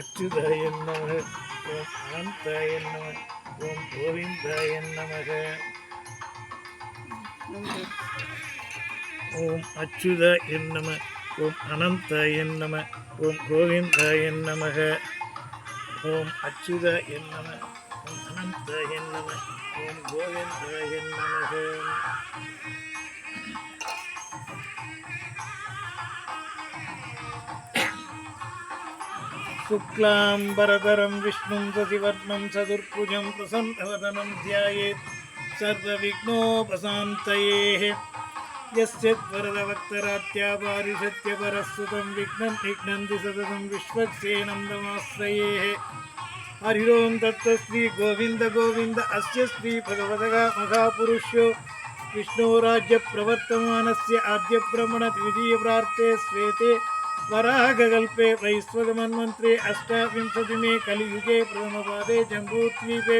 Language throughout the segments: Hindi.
அச்சுதாய நமக ஓம் அனந்தாய நம ஓம் கோவிந்தாய நமக ஓம் அச்சுதாய நம ஓம் அனந்தாய நம ஓம் கோவிந்தாய நமக ஓம் அச்சுதாய நம ஓம் அனந்தாய நம ஓம் கோவிந்தாய நமக शुक्लाम्बरधरं विष्णुं सतिवर्णं चतुर्भुजं प्रसन्नवदनं ध्यायेत्। सर्वविघ्नोपशान्तयेः यस्य वरदवक्तरात्यापारिषत्यपरस्सुतं विघ्नं विघ्नन्ति सततं विश्वक्सेनं नमाश्रयेः। हरिओं दत्तश्री गोविन्द गोविन्द, अस्य श्री भगवतः महापुरुषो। विष्णोराज्यप्रवर्तमानस्य आद्यब्रह्मणद्वितीयप्रार्थे श्वेते वराहकल्पे वैश्वगमन्वन्त्रे अष्टाविंशतिमे कलियुगे प्रथम प्रथमपादे जम्बूद्वीपे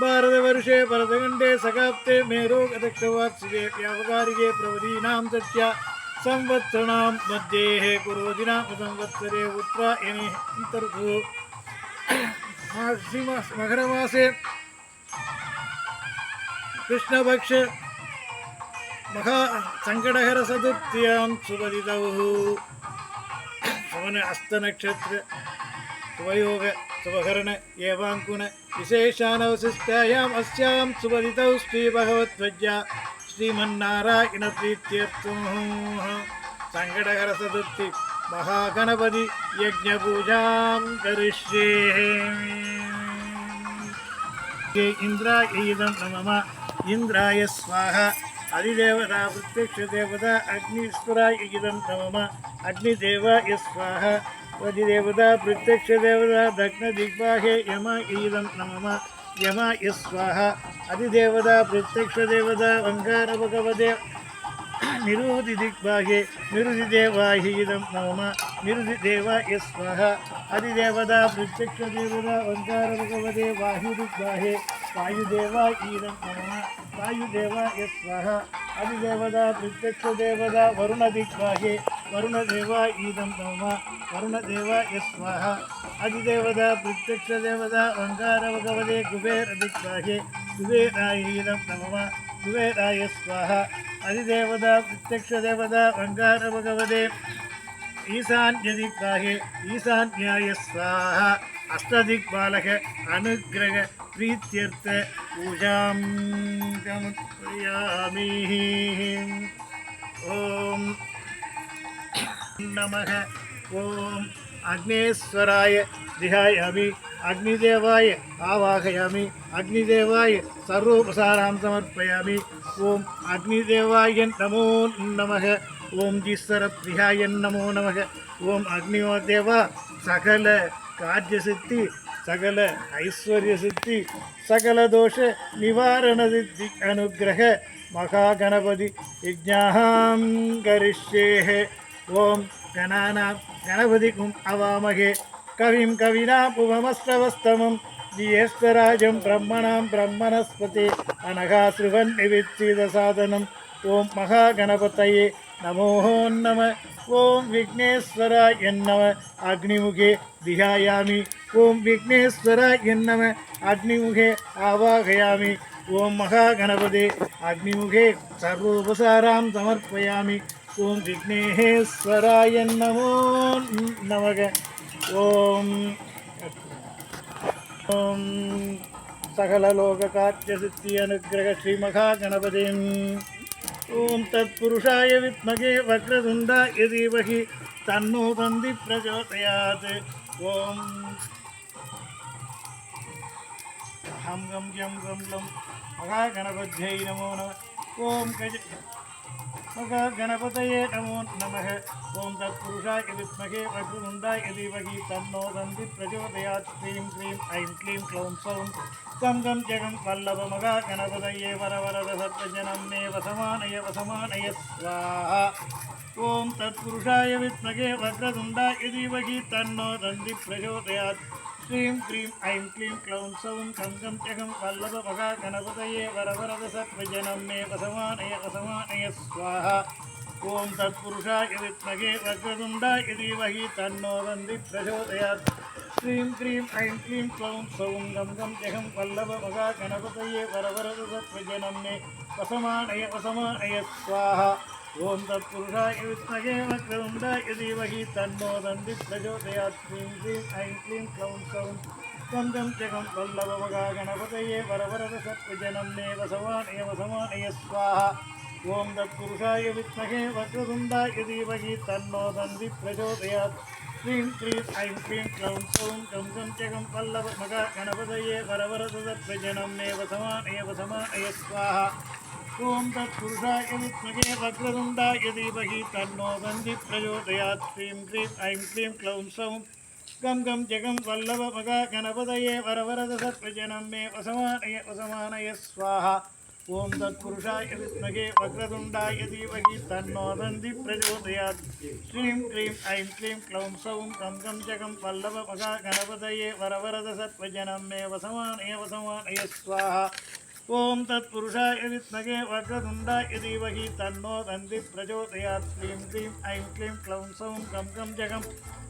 भारतवर्षे भरतखण्डे सकाप्ते मेरोगदक्षवात्सिके व्यापकारिके प्रवदीनां तस्य संवत्सराणां मध्येः कुरोदिनां संवत्सरे उत्तरायणे अन्तर्भू। मासिमास मकरमासे कृष्णपक्ष महा सङ्कटहरचतुर्थ्यां सुपदितौ ಅವನ ಹಸ್ತನಕ್ಷತ್ರ ತ್ವಯೋಗ ಸುಭಕರಣ ಏವಾಂಕುನ ವಿಶೇಷಾನವಶಿಷ್ಟಾಯಾಮ್ ಅಸ್ಯಾಂ ಸುಭರಿತೌ ಶ್ರೀ ಭಗವಧ್ವಜ ಶ್ರೀಮನ್ನಾರಾಯಣ ಪ್ರೀತ್ಯರ್ಥ ಸಂಗಡಕರ ಸದುರ್ತಿ మహాగణపతి యజ్ఞపూజాం కరిష్యే ఇంద్రాయ ఈదం నమ ఇంద్రాయ స్వాహ అధిదేవత ప్రత్యక్ష దేవత అగ్నీశ్వరాయ ఇదం నమ अग्निदेवाय स्वाहा अधिदेवता प्रत्यक्षदेवता दग्नदिग्बाहे यम इदं नमः यमाय स्वाहा अधिदेवता प्रत्यक्षदेवता ओङ्कारभगवदे निरुति दिग्भागे निरुतिदेवाहि इदं नमः निरुतिदेवाय स्वाहा अधिदेवता प्रत्यक्षदेवता ओङ्कारभगवदे वायुदिग्भागे वायुदेवा इदं नमः वायुदेवाय स्वाहा अधिदेवता प्रत्यक्षदेवता ವರುಣದೇವ ಈದಂ ನಮ ವರುಣದೇವ ಯಸ್ವಾಹ ಅಧಿದೇವದ ಪ್ರತ್ಯಕ್ಷ ದೇವದ ಓಂಕಾರವಗವದೆ ಕುಬೇರದಿತ್ವಾಹಿ ಕುಬೇರಾಯ ಈದಂ ನಮವ ಕುಬೇರಾಯ ಸ್ವಾಹ ಅಧಿದೇವದ ಪ್ರತ್ಯಕ್ಷ ದೇವದ ಓಂಕಾರವಗವದೆ ஈசான்யதிப்பாகே ஈசான்யாயஸ்வாக அஷ்டதிக்பாலக அனுகிரக பிரீத்தியர்த்த பூஜாம் கமுத்யாமி ஓம் नमः। ॐ अग्नेश्वराय ध्यायामि अग्निदेवाय आवाहयामि। अग्निदेवाय सर्वोपसारां समर्पयामि। ॐ अग्निदेवाय नमो नमः। ॐ जिस्वरप्रियाय नमो नमः। ॐ अग्निदेव सकल कार्यसिद्धि, सकल ऐश्वर्यसिद्धि, सकल दोष निवारणसिद्धि अनुग्रह। महागणपति यज्ञां करिष्येः। ஓம் கணானாம் கணபதிக்கும் அவாமகே. கவிம் கவினா புவமஸ்ரவஸ்தமம். ஜியஸ்வராஜம் பிரம்மணாம் பிரம்மணஸ்பதி. அனகாசிருவன் நிவிச்சித சாதனம். ஓம் மகா கணபதையே நமோ. நம ஓம் விக்னேஸ்வர என்னம அக்னிமுகே தியாயாமி. ஓம் விக்னேஸ்வர என்னம அக்னிமுகே ஆவாகயாமி. ஓம் மகா கணபதே அக்னிமுகே சர்வோபசாராம் சமர்ப்பயாமி. ॐ विघ्नेश्वराय नमो नमः। ॐ ॐ सकललोककार्यसिद्धि अनुग्रह श्रीमहागणपतिम्। ॐ तत्पुरुषाय विद्महे वक्रतुण्डाय धीमहि तन्नो तन्ति प्रचोदयात्। ॐ हं गं यं गं लं महागणपत्यै नमो नमः। ॐ गज महागणपतये नमो नमः ॐ तत्पुरुषाय विद्महे वक्रतुण्डाय धीमहि तन्नो तन्ति प्रचोदयात् क्लीं क्लीं ऐं क्लीं क्लौं सौं गं गं जगं वल्लभमगागणपतये वरवरद सर्वजनं मे वसमानय वसमानय स्वाहा ॐ तत्पुरुषाय विद्महे वक्रतुण्डाय धीमहि तन्नो तन्ति प्रचोदयात् శ్రీం హ్రీం ఐం క్లీం క్లౌం సౌం కం కం త్యగం వల్లభ భగ గణపతయే వరవరద సత్వజనం మే వసమానయ వసమానయ స్వాహ. ఓం తత్పురుషాయ విద్మహే వక్రతుండాయ ధీమహి తన్నో నంది ప్రచోదయాత్. శ్రీం క్రీం ఐం క్లీం క్లౌం సౌం గం గం జగం వల్లభ మగా గణపతయే వరవరద సత్వజనం మే వసమానయ వసమానయ స్వాహ. ॐ तत्पुरुषाय विद्महे वक्रतुण्डाय धीमहि तन्नो दन्ति प्रचोदयात् क्रीं ऐं क्लीं क्लौं सौं गं गं जगं वल्लभमगा गणपतये वरवरदप्रजनं मे वसमानय वसमानय स्वाहा ॐ तत्पुरुषाय विद्महे वक्रतुण्डाय धीमहि तन्नो दन्ति प्रचोदयात् श्रीं क्रीं ऐं क्लीं क्लौं सौं गं गं जगं वल्लभमगा गणपतये वरवरदप्रजनं मे वसमानय वसमानय स्वाहा ॐ तत्पुरुषाय विद्महे वक्रतुण्डाय धीमहि तन्नो दन्ति प्रचोदयात् श्रीं क्रीं ऐं क्लीं क्लौं सौं गं गं जगं वल्लभमगा गणपतये वरवरदसत्प्रजनं मे वसमानय वसमानय स्वाहा ॐ तत्पुरुषाय विद्महे वक्रतुण्डाय धीमहि तन्नो दन्ति प्रचोदयात् श्रीं क्रीं ऐं क्लीं क्लौं सौं गं गं जगं वल्लभमगा गणपतये वरवरदसत्प्रजनं मे वसमानय वसमानय स्वाहा ॐ तत्पुरुषाय विद्महे वक्रतुण्डाय धीमहि तन्नो दन्ति प्रचोदयात् श्रीं क्रीं ऐं क्लीं क्लौं सौं गं गं जगं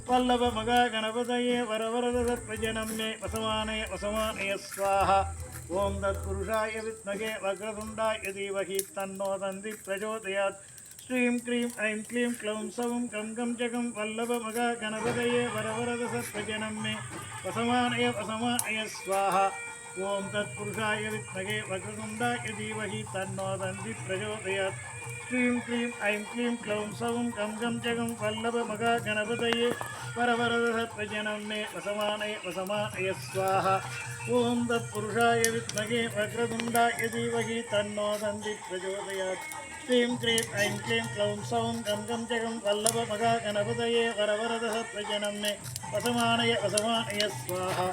वल्लभमगा गणपतये वरवरदसत्प्रजनं मे वसमानय वसमानय स्वाहा। ॐ तत्पुरुषाय विद्महे वक्रतुण्डाय धीमहि तन्नो दन्ति प्रचोदयात् श्रीं क्रीं ऐं क्लीं क्लौं सौं गं गं जगं वल्लभमगा गणपतये मे वसमानय वसमानय स्वाहा। ஓம் தத் புருஷாய வித்மகே வக்ரகுண்டாய தீமகி தன்னோ தந்தி பிரச்சோதயாத் க்ரீம் க்ரீம் ஐம் க்ளீம் க்ளௌம் சவும் கம் கம் ஜகம் வல்லப மகா கணபதயே. வரவரத பிரஜனம் மே வசமானய வசமானய ஸ்வாஹா. ஓம் தத் புருஷாய வித்மகே வக்ரகுண்டாய தீமகி தன்னோ தந்தி பிரச்சோதயாத் க்ரீம் க்ரீம் ஐம் க்ளீம் க்ளௌம் சௌம் கம் கம் ஜகம் வல்லப மகா கணபதயே. வரவரத பிரஜனம் மே வசமானய வசமானய ஸ்வாஹா.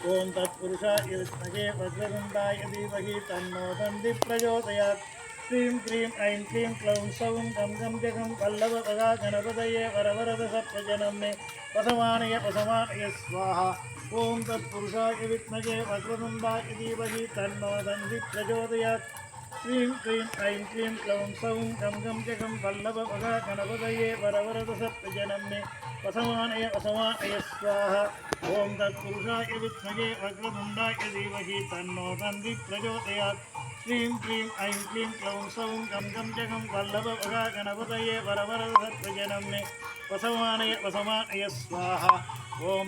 ॐ तत्पुरुषाय विद्महे वज्रगुण्डाय धीमहि तन्नो दन्ति प्रचोदयात्। श्रीं क्रीं ऐं क्लीं क्लौं सौं गं गं जगं वल्लभपगा गणपतये वरवरदसत्प्रजनं मे। वसमानय वसमानय स्वाहा। ॐ तत्पुरुषाय विद्महे वज्रगुण्डाय धीमहि तन्नो दन्ति प्रचोदयात्। श्रीं क्रीं ऐं क्लीं क्लौं सौं गं गं जगं वल्लभपगा गणपतये वरवरदसत्प्रजनं मे। वसमानय वसमानय स्वाहा। ॐ तत्पुरुषाय विद्महे वक्रतुण्डाय धीमहि तन्नो दन्ति प्रचोदयात् श्रीं क्रीं ऐं क्लीं क्लौं सौं गं गं जगं वल्लभपगा गणपतये वरवरदसत्प्रजनं मे वसमानय वसमानय स्वाहा ॐ